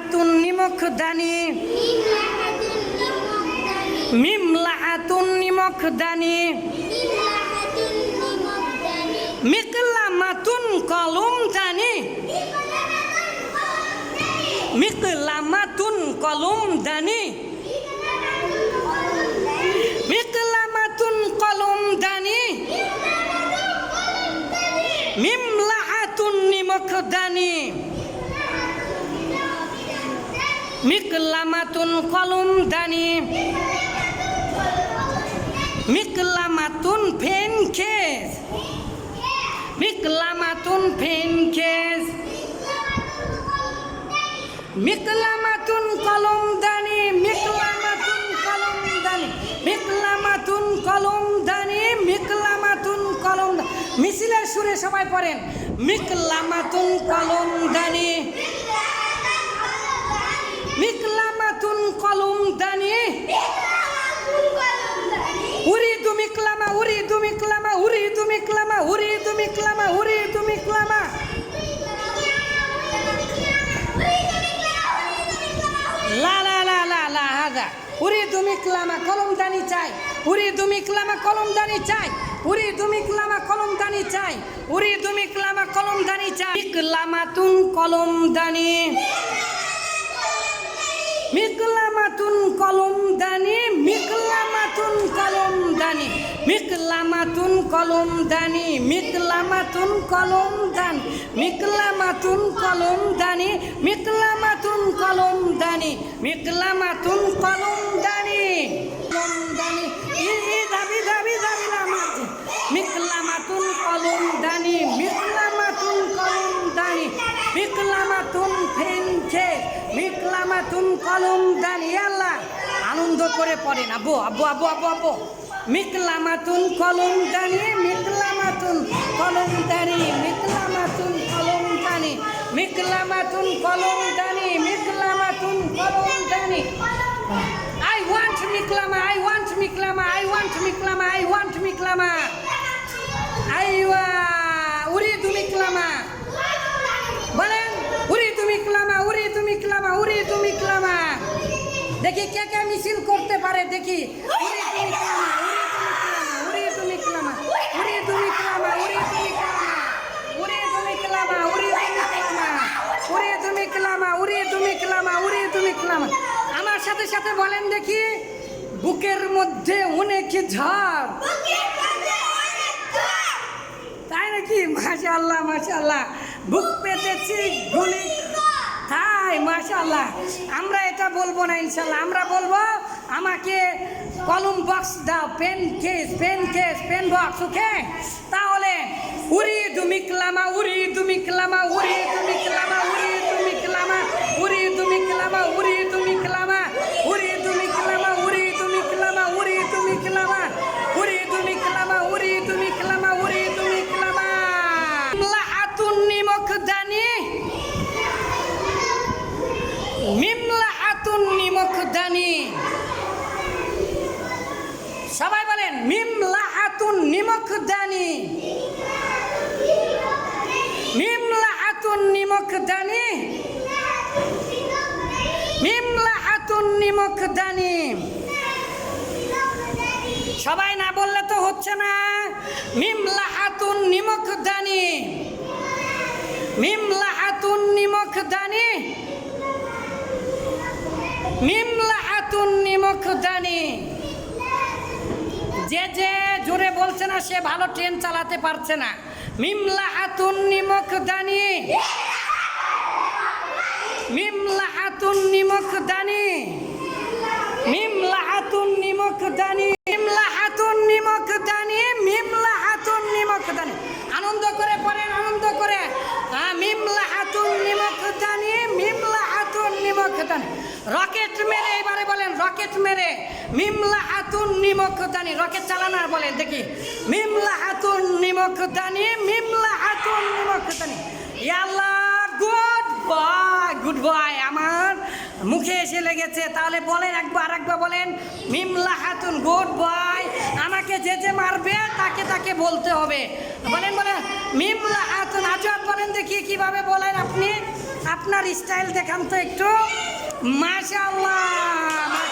latun nimokdani mim latun nimokdani miklamatun kolum dani miklamatun kolum dani, Miklamatun kolum dani. মিকলামাতুন কলম দানি। মিকলামাতুন ফেন খেস মিকলামাতুন ফেন খেস মিকলামাতুন কলম দানি, মিকলামাতুন কলম দানি, মিকলামাতুন কলম দানি, মিকলামাতুন কলম মিছিলের সুরে সবাই পড়েন, মিকলামাতুন কলম দানি। তুমি ক্লামা, উরি তুমি ক্লামা, উরি তুমি ক্লামা, উরি তুমি ক্লামা, উরি তুমি ক্লামা। লা লা লা লা লা, হাজা। উরি তুমি ক্লামা কলমদানি চাই। উরি তুমি ক্লামা কলমদানি চাই। উরি তুমি ক্লামা কলমদানি চাই। উরি তুমি ক্লামা কলমদানি চাই। মিকলামাতুন কলম দানি, মিকলামাতুন কলম দান, মিকলামাতুন কলম দানি, মিকলামাতুন কলম দানি, মিকলামাতুন কলম দানি। কলম দানি দাবি দাবি দাবি লামাতি মিকলামাতুন কলম দানি, মিকলামাতুন কলম দানি, মিকলামাতুন ফেনছে মিকলামাতুন কলম দানি, আল্লাহ। আনন্দ করে পড়েন, আব্বু আব্বু আব্বু আব্বু আব্বু। মিকলামাতুন কলমদানি মিকলামাতুন কলমদানি মিকলামাতুন কলমদানি মিকলামাতুন কলমদানি মিকলামাতুন কলমদানি I want Miklama, I want Miklama, I want Miklama, I want Miklama. দেখি কে কে মিছিল করতে পারে দেখি তুমি ক্লামা উড়ে তুমি ক্লামা তুমি ক্লামা তুমি ক্লামা তুমি আমার সাথে সাথে বলেন দেখি বুকের মধ্যে অনেক ঝড় তাই নাকি মাসা আল্লাহ মাসা আল্লাহ বুক পেতেছি গুলি তাই মাশাল্লাহ আমরা এটা বলব না ইনশাল্লাহ আমরা বলব, আমাকে কলম বক্স দাও, pen case pen case, pen box, okay? তাহলে উরি তুমি ক্লামা উরি তুমি ক্লামা উরি তুমি মিমলা আতুন নিমক দানি সবাই বলেন মিমলা আতুন নিমক দানি মিমলা আতুন নিমক দানি মিমলা আতুন নিমক দানি সবাই না বললে তো হচ্ছে না। মিমলা আতুন নিমক দানি মিমলা আতুন নিমক দানি মিমলাহাতুন নিমখ দানি যে যে জোরে বলছে না, সে ভালো ট্রেন চালাতে পারছে না। মিমলাহাতুন নিমখ দানি মিমলাহাতুন নিমখ দানি মিমলাহাতুন নিমখ দানি মিমলাহাতুন নিমখ দানি মিমলাহাতুন নিমখ দানি আনন্দ করে পড়েন, আনন্দ করে। হ্যাঁ মিমলাহাতুন নিমখ দানি মিমলাহাতুন রকেট মেরে এবারে বলেন, রকেট মেরে। মিমলাহাতুন নিমখ দানি রকেট চালানার বলেন, দেখি। মিমলাহাতুন নিমখ দানি মিমলাহাতুন নিমখ দানি ইয়াল্লাহ গুড বয় গুড বয়। আমার মুখে এসে লেগেছে। তাহলে বলেন একবার একবার বলেন মিমলা হাতুন গুড বয়। আমাকে যে যে মারবে, তাকে তাকে বলতে হবে। বলেন বলেন মিমলা হাতুন আজব। বলেন দেখি কীভাবে বলেন আপনার স্টাইল দেখান তো একটু। মাশাল্লাহ